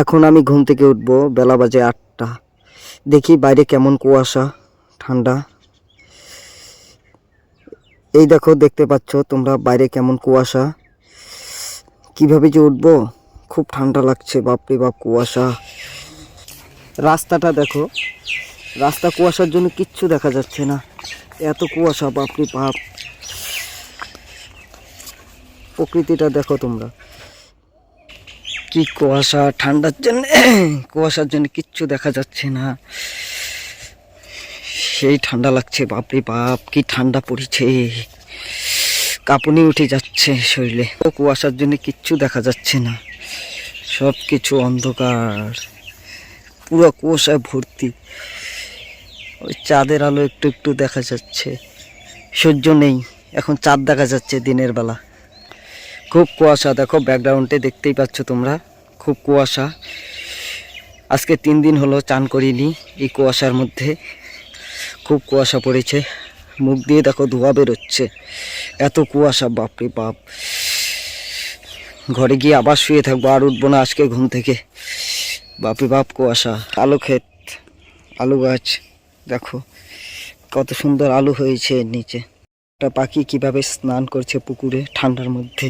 এখন আমি ঘুম থেকে উঠবো, বেলা বাজে আটটা। দেখি বাইরে কেমন কুয়াশা, ঠান্ডা। এই দেখো, দেখতে পাচ্ছ তোমরা বাইরে কেমন কুয়াশা। কীভাবে যে উঠবো? খুব ঠান্ডা লাগছে, বাপরে বাপ, কুয়াশা। রাস্তাটা দেখো, রাস্তা কুয়াশার জন্য কিচ্ছু দেখা যাচ্ছে না। এত কুয়াশা, বাপরে বাপ। প্রকৃতিটা দেখো তোমরা। কি কুয়াশা, ঠান্ডার জন্য, কুয়াশার জন্য কিচ্ছু দেখা যাচ্ছে না। সেই ঠান্ডা লাগছে, বাপরে বাপ, কি ঠান্ডা পড়েছে। কাঁপুনি উঠে যাচ্ছে শরীরে। কুয়াশার জন্য কিচ্ছু দেখা যাচ্ছে না। সব কিছু অন্ধকার। পুরো কুয়াশায় ভর্তি। ওই চাঁদের আলো একটু একটু দেখা যাচ্ছে। সূর্য নেই, এখন চাঁদ দেখা যাচ্ছে দিনের বেলা। খুব কুয়াশা, দেখো ব্যাকগ্রাউন্ডে দেখতেই পাচ্ছ তোমরা, খুব কুয়াশা। আজকে তিন দিন হলো চান করিনি এই কুয়াশার মধ্যে। খুব কুয়াশা পড়েছে, মুখ দিয়ে দেখো ধোয়া বেরোচ্ছে। এত কুয়াশা, বাপরে বাপ। ঘরে গিয়ে আবার শুয়ে থাকব, আর উঠবো না আজকে ঘুম থেকে। বাপরে বাপ, কুয়াশা। আলু ক্ষেত, আলু গাছ, দেখো। কত সুন্দর আলু হয়েছে নিচে। একটা পাখি কীভাবে স্নান করছে পুকুরে ঠান্ডার মধ্যে?